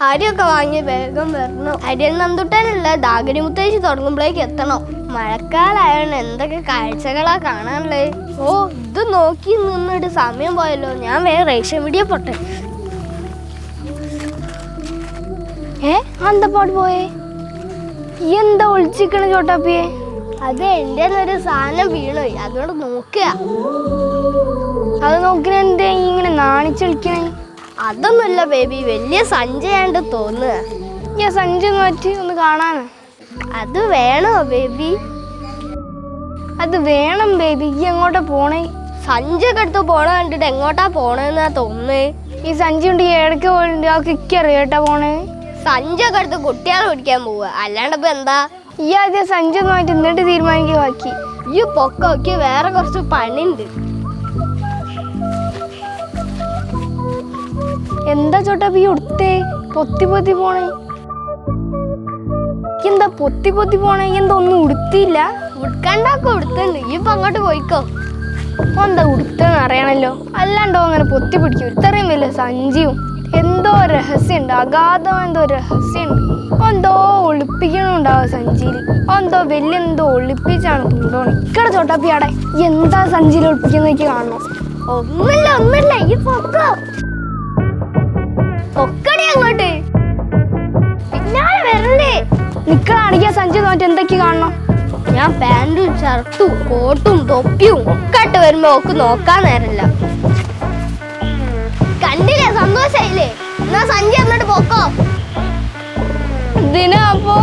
അരിയൊക്കെ വാങ്ങി വേഗം വരണം. അരിയൽ നന്തുട്ടാനുള്ള ദാഗരി മുത്തേച്ച് തുടങ്ങുമ്പോഴേക്ക് എത്തണം. മഴക്കാലായോണ്ട് എന്തൊക്കെ കാഴ്ചകളാ കാണാനുള്ളത് ഓ ഇത് നോക്കി നിന്നിട്ട് സമയം പോയല്ലോ. ഞാൻ വേറെ റേഷൻ വീഡിയോ പൊട്ടെ. ഏ അന്തപ്പാട് പോയേ? എന്താ ഒളിച്ചിക്കണ ചോട്ടാപ്പിയെ? അത് എന്റെ ഒരു സാധനം വീണോയി അതുകൊണ്ട് നോക്കുക. അത് ഈ ഇങ്ങനെ നാണിച്ചളിക്കണേ അതൊന്നുമല്ല ബേബി വലിയ സഞ്ചയാണ്ട് തോന്നുക ഞാൻ സഞ്ചി മാറ്റി ഒന്ന് കാണാനാ അത് വേണോ ബേബി അത് വേണം ബേബി ഈ എങ്ങോട്ടാ പോണേ? സഞ്ചിയൊക്കെ എടുത്ത് പോണ കണ്ടിട്ട് എങ്ങോട്ടാ പോണെന്നാ തോന്നേ. ഈ സഞ്ചി കൊണ്ട് ഈ ഇടയ്ക്ക് പോയിട്ടുണ്ട്. ആ കിക്കറി കേട്ടാ പോണേ? സഞ്ചിയൊക്കെ എടുത്ത് കുട്ടികളെ പിടിക്കാൻ പോവുക. അല്ലാണ്ട് ഇപ്പൊ എന്താ? ഈ ആദ്യം സഞ്ചി ഒന്ന് മാറ്റി എന്നിട്ട് തീരുമാനിക്കുക ബാക്കി ഈ പൊക്കൊക്കെ വേറെ കുറച്ച് പണിയുണ്ട്. എന്താ ചോട്ടാ ഈ ഉടുത്തേ പൊത്തി പൊത്തി പോണേ. എന്താ പൊത്തി പൊത്തി പോണേ? എന്താ ഒന്നും ഉടുത്തില്ല? ഉടുക്കണ്ടൊക്കെ ഉടുത്തുണ്ട് ഈ ഇപ്പൊ അങ്ങോട്ട് പോയിക്കോ. എന്താ ഉടുത്തെന്ന് അറിയണല്ലോ. അല്ലാണ്ടോ അങ്ങനെ പൊത്തി പിടിക്കും. ഇത്രയും വലിയ സഞ്ചിയും. എന്തോ രഹസ്യമുണ്ട്. അഗാധം എന്തോ രഹസ്യമുണ്ട്. എന്തോ ഒളിപ്പിക്കണുണ്ടാവും സഞ്ചിയിൽ. എന്തോ വലിയ എന്തോ ഒളിപ്പിച്ചാണ് കൊണ്ടുപോകണം ഇക്കടെ ചോട്ടാപ്പിയാടെ എന്താ സഞ്ചിയിൽ ഒളിപ്പിക്കുന്ന എനിക്ക് കാണണം. ഒന്നില്ല ഒന്നില്ല ഈ പൊക്കോ. പൊക്കടി അങ്ങോട്ട്. പിന്നാലെ വരണ്ടേ. നിക്കളാണെങ്കിൽ ആ സഞ്ചി നോറ്റ് എന്തൊക്കെ കാണണം? ഞാൻ പാന്റും ഷർട്ടും കോട്ടും തൊപ്പിയും ഒക്കെ ഇട്ട് വരുമ്പോ ഒക്കെ നോക്കാൻ നേരല്ല കണ്ടില്ലേ? സന്തോഷായില്ലേ? എന്നാ സഞ്ജു എന്നിട്ട് പോക്കോ. ഇതിനാ അപ്പോ?